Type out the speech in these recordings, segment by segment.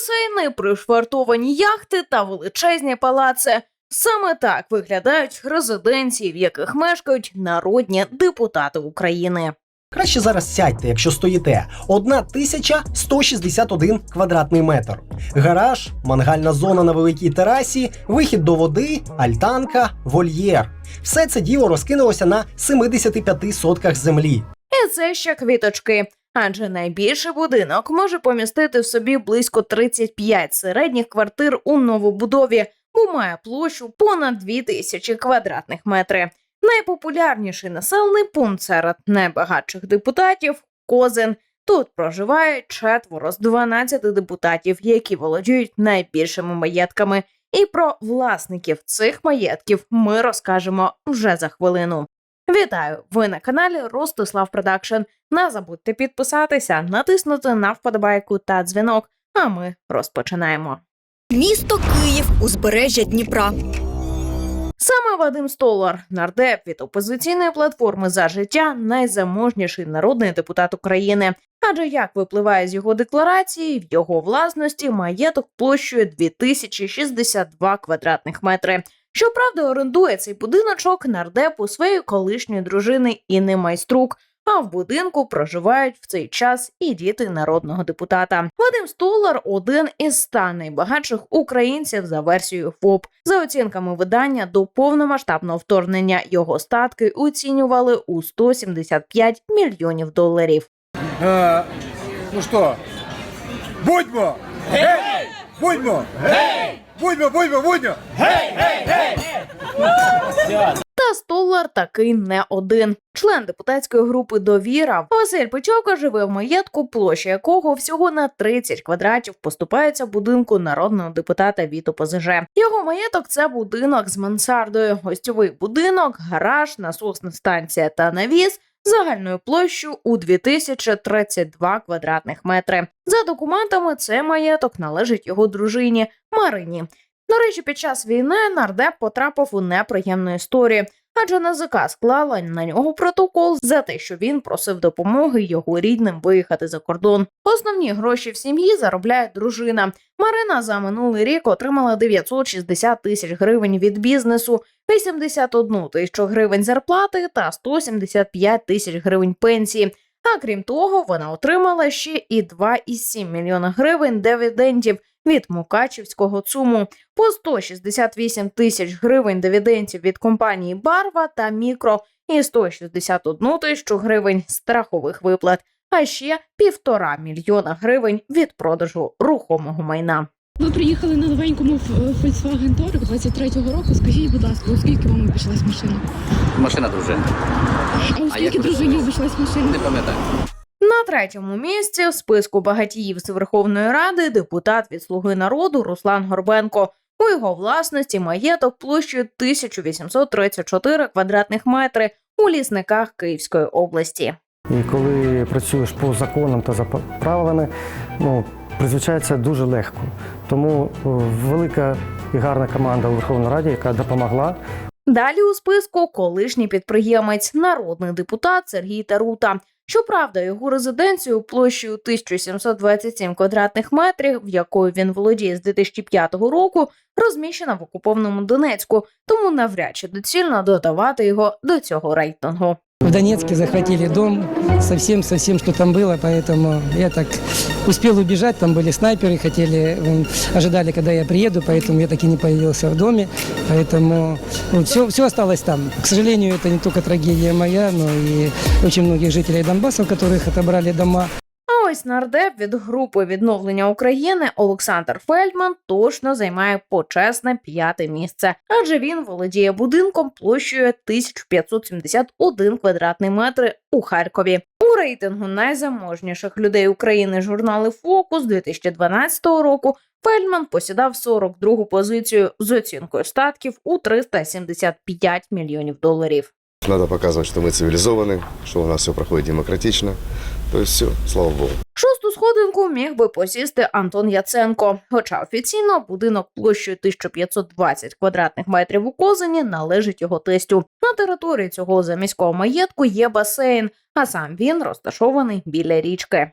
басейни, пришвартовані яхти та величезні палаци. Саме так виглядають резиденції, в яких мешкають народні депутати України. Краще зараз сядьте, якщо стоїте. 1161 квадратний метр. Гараж, мангальна зона на великій терасі, вихід до води, альтанка, вольєр. Все це діло розкинулося на 75 сотках землі. І це ще квіточки. Адже найбільший будинок може помістити в собі близько 35 середніх квартир у новобудові, бо має площу понад 2000 квадратних метрів. Найпопулярніший населений пункт серед найбагатших депутатів Козин. Тут проживає четверо з 12 депутатів, які володіють найбільшими маєтками. І про власників цих маєтків ми розкажемо вже за хвилину. Вітаю! Ви на каналі Ростислав Продакшн. Не забудьте підписатися, натиснути на вподобайку та дзвінок. А ми розпочинаємо. Місто Київ, узбережжя Дніпра. Саме Вадим Столар, нардеп від опозиційної платформи за життя, найзаможніший народний депутат України. Адже як випливає з його декларації, в його власності маєток площею 2062 квадратних метри. Щоправда, орендує цей будиночок нардеп у своєї колишньої дружини Інни Майструк. А в будинку проживають в цей час і діти народного депутата. Вадим Столар один із ста найбагатших українців за версією ФОП. За оцінками видання до повномасштабного вторгнення його статки оцінювали у 175 мільйонів доларів. Е, ну що, будьмо! Гей! Будьмо! Гей! Будьмо, будьмо, будьмо! Та Столар такий не один. Член депутатської групи Довіра Василь Печовка живе в маєтку, площа якого всього на 30 квадратів поступається будинку народного депутата від ОПЗЖ. Його маєток це будинок з мансардою, гостьовий будинок, гараж, насосна станція та навіс. Загальною площею у 2032 квадратних метри. За документами, це маєток належить його дружині Марині. До речі, під час війни нардеп потрапив у неприємну історію, адже НАЗК склала на нього протокол за те, що він просив допомоги його рідним виїхати за кордон. Основні гроші в сім'ї заробляє дружина. Марина за минулий рік отримала 960 тисяч гривень від бізнесу, 81 тисячу гривень зарплати та 175 тисяч гривень пенсії. А крім того, вона отримала ще і 2,7 мільйона гривень дивідендів від Мукачівського ЦУМу, по 168 тисяч гривень дивідендів від компанії Барва та Мікро і 161 тисячу гривень страхових виплат, а ще півтора мільйона гривень від продажу рухомого майна. Ви приїхали на новенькому Ф- Volkswagen Touareg 23-го року. Скажіть, будь ласка, у скільки вам обійшлась машина? Машина дружини. А у скільки дружині обійшлась машина? Не пам'ятаю. Третьому місці в списку багатіїв з Верховної Ради депутат від Слуги народу Руслан Горбенко. У його власності маєток площею 1834 квадратних метри у лісниках Київської області. І коли працюєш по законам та за правилами, ну, призвичається дуже легко. Тому велика і гарна команда у Верховній Раді, яка допомогла Далі у списку колишній підприємець, народний депутат Сергій Тарута. Щоправда, його резиденцію площею 1727 квадратних метрів, в якою він володіє з 2005 року, розміщена в окупованому Донецьку, тому навряд чи доцільно додавати його до цього рейтингу. В Донецке захватили дом, совсем, совсем, что там было, поэтому я так успел убежать, там были снайперы, хотели, м, ожидали, когда я приеду, поэтому я так и не появился в доме, поэтому все, все осталось там. К сожалению, это не только трагедия моя, но и очень многих жителей Донбасса, у которых отобрали дома. А ось нардеп від групи відновлення України Олександр Фельдман точно займає почесне п'яте місце, адже він володіє будинком площею 1571 квадратний метр у Харкові. У рейтингу найзаможніших людей України журнали Фокус 2012 року. Фельдман посідав 42-гу позицію з оцінкою статків у 375 мільйонів доларів. Надо показывать, что мы цивилизованы, что у нас все проходит демократично. То есть все, слава богу. Шосту сходинку міг би посісти Антон Яценко. Хоча офіційно будинок площею 1520 квадратних метрів у Козині належить його тестю. На території цього заміського маєтку є басейн, а сам він розташований біля річки.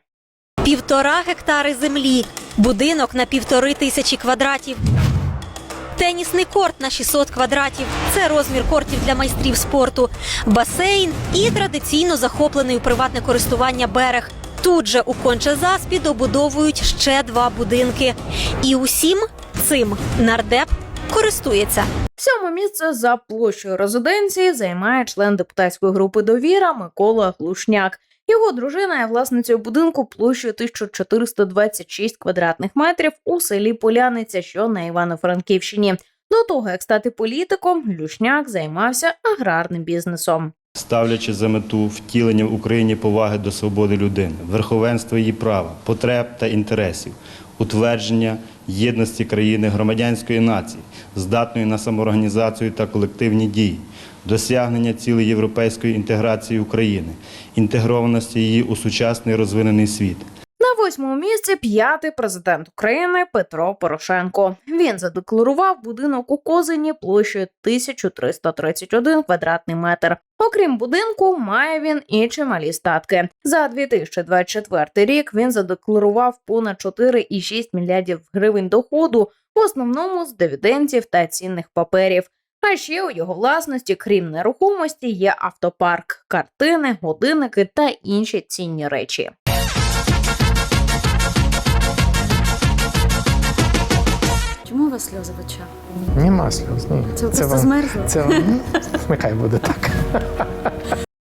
півтора гектари землі, будинок на півтори тисячі квадратів. Тенісний корт на 600 квадратів це розмір кортів для майстрів спорту, басейн і традиційно захоплений у приватне користування берег. Тут же у Конче-Заспі добудовують ще два будинки. І усім цим нардеп користується. Сьоме місце за площею резиденції займає член депутатської групи довіра Микола Глушняк. Його дружина є власницею будинку площею 1426 квадратних метрів у селі Поляниця, що на Івано-Франківщині. До того як стати політиком, Глушняк займався аграрним бізнесом. ставлячи за мету втілення в Україні поваги до свободи людини, верховенства її права, потреб та інтересів, утвердження єдності країни громадянської нації, здатної на самоорганізацію та колективні дії, досягнення цілей європейської інтеграції України, інтегрованості її у сучасний розвинений світ. На восьмому місці п'ятий президент України Петро Порошенко. Він задекларував будинок у Козині площею 1331 квадратний метр. Окрім будинку, має він і чималі статки. За 2024 рік він задекларував понад 4,6 мільярдів гривень доходу, в основному з дивідендів та цінних паперів. А ще у його власності, крім нерухомості, є автопарк, картини, годинники та інші цінні речі. Чому у вас сльози в очах? Нема сльоз. Ну, Це ви це просто вам- змерзли? Це вам- ну, нехай буде так.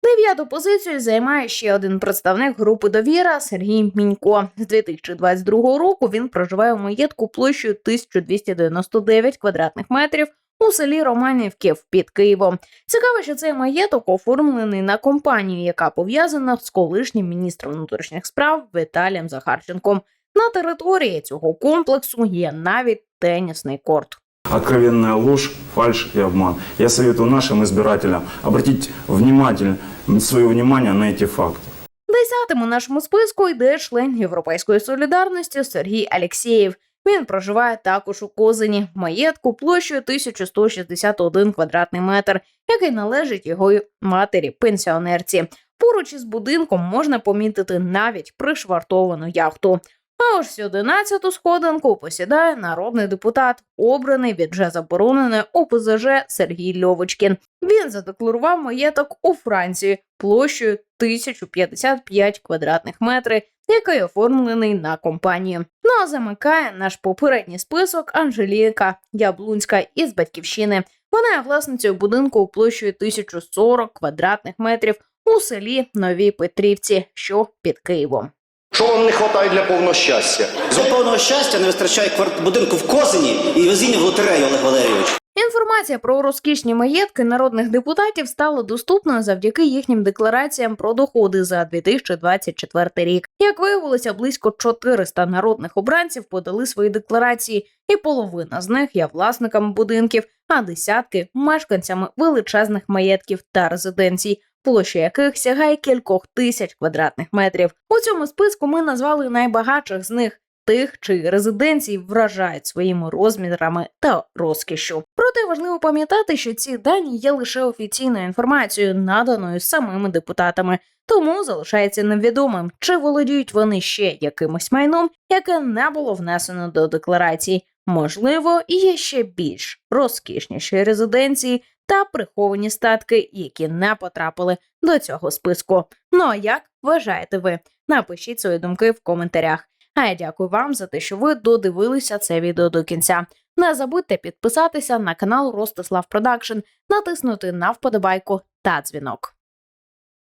Дев'яту позицію займає ще один представник групи довіра Сергій Мінько. З 2022 року він проживає у маєтку площею 1299 квадратних метрів у селі Романівків під Києвом. Цікаво, що цей маєток оформлений на компанію, яка пов'язана з колишнім міністром внутрішніх справ Віталієм Захарченком. На території цього комплексу є навіть тенісний корт. откровенная ложь, фальшь и обман. Я советую нашим избирателям обратить внимательно свое внимание на эти факты. Десятим у нашому списку йде член Європейської солідарності Сергій Алєксєєв. Він проживає також у Козині, маєтку площею 1161 квадратний метр, який належить його матері, пенсіонерці. Поруч із будинком можна помітити навіть пришвартовану яхту. А ось 11-ту сходинку посідає народний депутат, обраний від вже забороненої ОПЗЖ Сергій Льовочкін. Він задекларував маєток у Франції площею 1055 квадратних метрів, який оформлений на компанію. Ну а замикає наш попередній список Анжеліка Яблунська із батьківщини. Вона є власницею будинку площею 1040 квадратних метрів у селі Новій Петрівці, що під Києвом. Що вам не вистачає для повного щастя? За повного щастя не вистачає будинку в Козині і везіння в лотерею, Олег Валерійович. Інформація про розкішні маєтки народних депутатів стала доступною завдяки їхнім деклараціям про доходи за 2024 рік. Як виявилося, близько 400 народних обранців подали свої декларації, і половина з них є власниками будинків, а десятки мешканцями величезних маєтків та резиденцій. Площа яких сягає кількох тисяч квадратних метрів. У цьому списку ми назвали найбагатших з них тих, чиї резиденції вражають своїми розмірами та розкішшю. Проте важливо пам'ятати, що ці дані є лише офіційною інформацією, наданою самими депутатами, тому залишається невідомим, чи володіють вони ще якимось майном, яке не було внесено до декларації. Можливо, є ще більш розкішніші резиденції та приховані статки, які не потрапили до цього списку. Ну а як вважаєте ви? Напишіть свої думки в коментарях. А я дякую вам за те, що ви додивилися це відео до кінця. Не забудьте підписатися на канал Ростислав Продакшн, натиснути на вподобайку та дзвінок.